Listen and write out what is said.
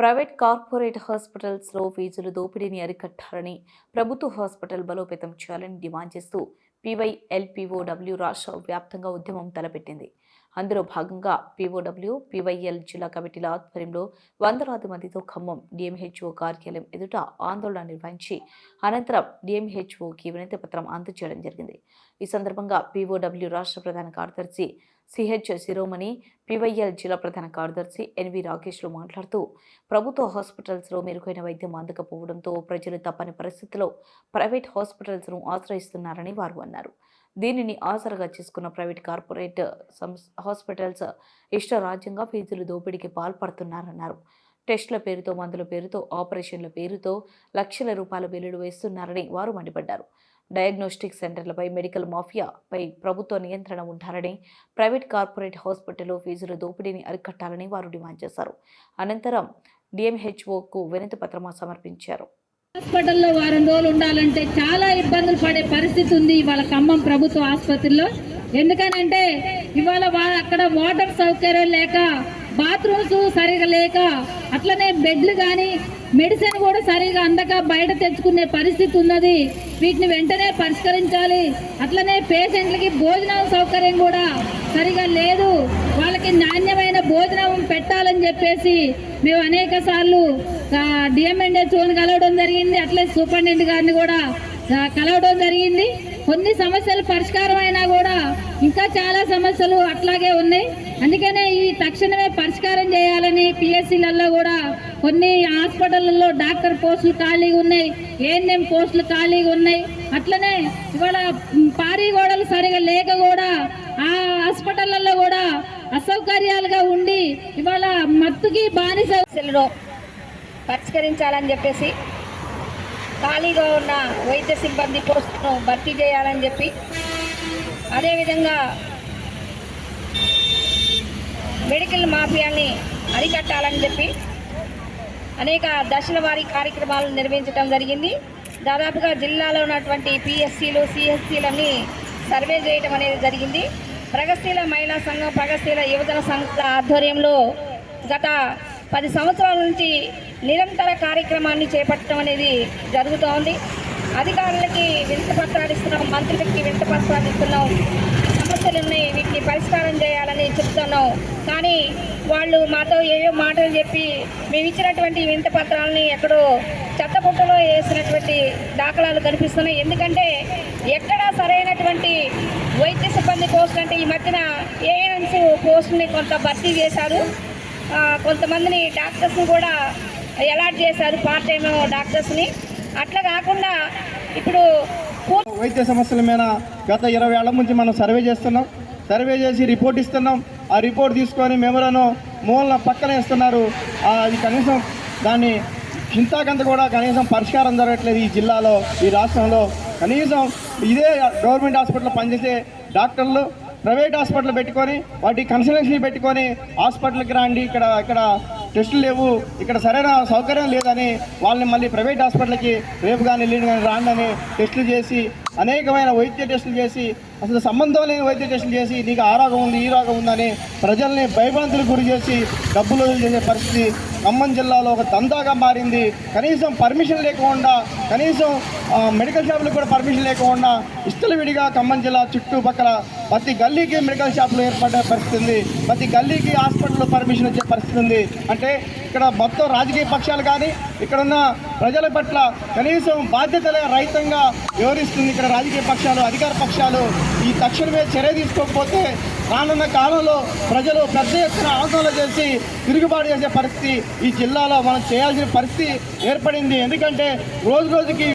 Private corporate హాస్పిటల్స్లో ఫీజులు దోపిడీని అరికట్టాలని ప్రభుత్వ హాస్పిటల్ బలోపేతం చేయాలని డిమాండ్ చేస్తూ పీవైఎల్పీఓడబ్ల్యూ రాష్ట్ర వ్యాప్తంగా ఉద్యమం తలపెట్టింది. అందులో భాగంగా పీఓడబ్ల్యూ పీవైఎల్ జిల్లా కమిటీల ఆధ్వర్యంలో వందలాది మందితో ఖమ్మం డిఎంహెచ్ఓ కార్యాలయం ఎదుట ఆందోళన నిర్వహించి అనంతరం డిఎంహెచ్ఓకి వినతి పత్రం అందజేయడం జరిగింది. ఈ సందర్భంగా పీఓడబ్ల్యూ రాష్ట్ర ప్రధాన కార్యదర్శి సిహెచ్ శిరోమణి పివైఎల్ జిల్లా ప్రధాన కార్యదర్శి ఎన్వి రాకేష్లు మాట్లాడుతూ ప్రభుత్వ హాస్పిటల్స్లో మెరుగైన వైద్యం అందకపోవడంతో ప్రజలు తప్పని పరిస్థితిలో ప్రైవేట్ హాస్పిటల్స్ను ఆశ్రయిస్తున్నారని వారు అన్నారు. దీనిని ఆసరగా చేసుకున్న ప్రైవేట్ కార్పొరేట్ సంస్ హాస్పిటల్స్ ఇష్టరాజ్యంగా ఫీజులు దోపిడీకి పాల్పడుతున్నారన్నారు. టెస్టుల పేరుతో మందుల పేరుతో ఆపరేషన్ల పేరుతో లక్షల రూపాయల బిల్లులు వేస్తున్నారని వారు మండిపడ్డారు. డయాగ్నోస్టిక్ సెంటర్లపై మెడికల్ మాఫియాపై ప్రభుత్వ నియంత్రణ ఉండాలని ప్రైవేట్ కార్పొరేట్ హాస్పిటల్లో ఫీజుల దోపిడీని అరికట్టాలని వారు డిమాండ్ చేశారు. అనంతరం డిఎంహెచ్ఓకు వినతి పత్రం సమర్పించారు. హాస్పిటల్లో వారం రోజులు ఉండాలంటే చాలా ఇబ్బందులు పడే పరిస్థితి ఉంది ఇవాళ ఖమ్మం ప్రభుత్వ ఆసుపత్రిలో. ఎందుకనంటే ఇవాళ అక్కడ వాటర్ సౌకర్యం లేక బాత్రూమ్స్ సరిగా లేక అట్లనే బెడ్లు కానీ మెడిసిన్ కూడా సరిగా అందక బయట తెచ్చుకునే పరిస్థితి ఉన్నది. వీటిని వెంటనే పరిష్కరించాలి. అట్లనే పేషెంట్లకి భోజనం సౌకర్యం కూడా సరిగా లేదు. వాళ్ళకి నాణ్యమైన భోజనం పెట్టాలని చెప్పేసి మేము అనేక సార్లు డిఎంఎన్హెచ్ఓని కలవడం జరిగింది. అట్లే సూపరింటెండెంట్ గారిని కూడా కలవడం జరిగింది. కొన్ని సమస్యలు పరిష్కారం అయినా కూడా ఇంకా చాలా సమస్యలు అట్లాగే ఉన్నాయి. అందుకనే ఈ తక్షణమే పరిష్కారం చేయాలని పిఎస్సీలలో కూడా కొన్ని హాస్పిటల్లో డాక్టర్ పోస్టులు ఖాళీగా ఉన్నాయి. ఏఎన్ఎం పోస్టులు ఖాళీగా ఉన్నాయి. అట్లనే ఇవాళ మ్, పారీ గోడలు సరిగా లేక కూడా ఆ హాస్పిటల్లో కూడా అసౌకర్యాలుగా ఉండి ఇవాళ మత్తుకి బానిస పరిష్కరించాలని చెప్పేసి ఖాళీగా ఉన్న వైద్య సిబ్బంది పోస్టును భర్తీ చేయాలని చెప్పి అదేవిధంగా మెడికల్ మాఫియాని అరికట్టాలని చెప్పి అనేక దశల వారీ కార్యక్రమాలు నిర్వహించడం జరిగింది. దాదాపుగా జిల్లాలో ఉన్నటువంటి పిఎస్సీలు సిఎస్సీలన్నీ సర్వే చేయడం అనేది జరిగింది. ప్రగతిశీల మహిళా సంఘం ప్రగతిశీల యువజన సంఘాల ఆధ్వర్యంలో గత పది సంవత్సరాల నుంచి నిరంతర కార్యక్రమాన్ని చేపట్టడం అనేది జరుగుతోంది అధికారులకి వింత పత్రాలు ఇస్తున్నాం మంత్రులకి వింత పత్రాలు ఇస్తున్నాం. సమస్యలు ఉన్నాయి వీటిని పరిష్కారం చేయాలని చెప్తున్నాం. కానీ వాళ్ళు మాతో ఏవో మాటలు చెప్పి మేము ఇచ్చినటువంటి వింత పత్రాలని ఎక్కడో చెత్తపుట్టలో వేసినటువంటి దాఖలాలు కనిపిస్తున్నాయి. ఎందుకంటే ఎక్కడా సరైనటువంటి వైద్య సిబ్బంది పోస్టులు అంటే ఈ మధ్యన ఏఎన్ఎన్స్ పోస్టుని కొంత భర్తీ చేశారు. కొంతమందిని డాక్టర్స్ని కూడా అలాట్ చేశారు పార్ట్ టైం డాక్టర్స్ని అట్లా కాకుండా ఇప్పుడు వైద్య సమస్యల మీద గత ఇరవై ఏళ్ళ నుంచి మనం సర్వే చేస్తున్నాం సర్వే చేసి రిపోర్ట్ ఇస్తున్నాం. ఆ రిపోర్ట్ తీసుకొని మెమోలను మూలన పక్కన ఇస్తున్నారు అది కనీసం దాన్ని చింతాకంత కూడా కనీసం పరిష్కారం జరగట్లేదు ఈ జిల్లాలో ఈ రాష్ట్రంలో. కనీసం ఇదే గవర్నమెంట్ హాస్పిటల్లో పనిచేసే డాక్టర్లు ప్రైవేట్ హాస్పిటల్ పెట్టుకొని వాటి కన్సల్టెన్సీ పెట్టుకొని హాస్పిటల్కి రండి ఇక్కడ ఇక్కడ టెస్టులు లేవు. ఇక్కడ సరైన సౌకర్యం లేదని వాళ్ళని మళ్ళీ ప్రైవేట్ హాస్పిటల్కి రేపు కానీ ఎల్లుండి కానీ రాండి టెస్టులు చేసి అనేకమైన వైద్య టెస్టులు చేసి అసలు సంబంధం లేని వైద్య టెస్టులు చేసి నీకు ఆ రోగం ఉంది ఈ రోగం ఉందని ప్రజల్ని భయభ్రాంతులకు గురి చేసి డబ్బులు చేసే పరిస్థితి ఖమ్మం జిల్లాలో ఒక దందాగా మారింది. కనీసం పర్మిషన్ లేకుండా కనీసం మెడికల్ షాపులకు కూడా పర్మిషన్ లేకుండా ఇష్టల విడిగా ఖమ్మం జిల్లా చుట్టుపక్కల ప్రతి గల్లీకి మెడికల్ షాపులు ఏర్పడే పరిస్థితి ఉంది. ప్రతి గల్లీకి హాస్పిటల్ పర్మిషన్ వచ్చే పరిస్థితి ఉంది. అంటే ఇక్కడ మొత్తం రాజకీయ పక్షాలు కానీ ఇక్కడున్న ప్రజల పట్ల కనీసం బాధ్యతల రహితంగా వివరిస్తుంది ఇక్కడ రాజకీయ పక్షాలు అధికార పక్షాలు. ఈ తక్షణమే చర్య తీసుకోకపోతే రానున్న కాలంలో ప్రజలు పెద్ద ఎత్తున ఆందోళన చేసి తిరుగుబాటు చేసే పరిస్థితి ఈ జిల్లాలో మనం చేయాల్సిన పరిస్థితి ఏర్పడింది. ఎందుకంటే రోజు రోజుకి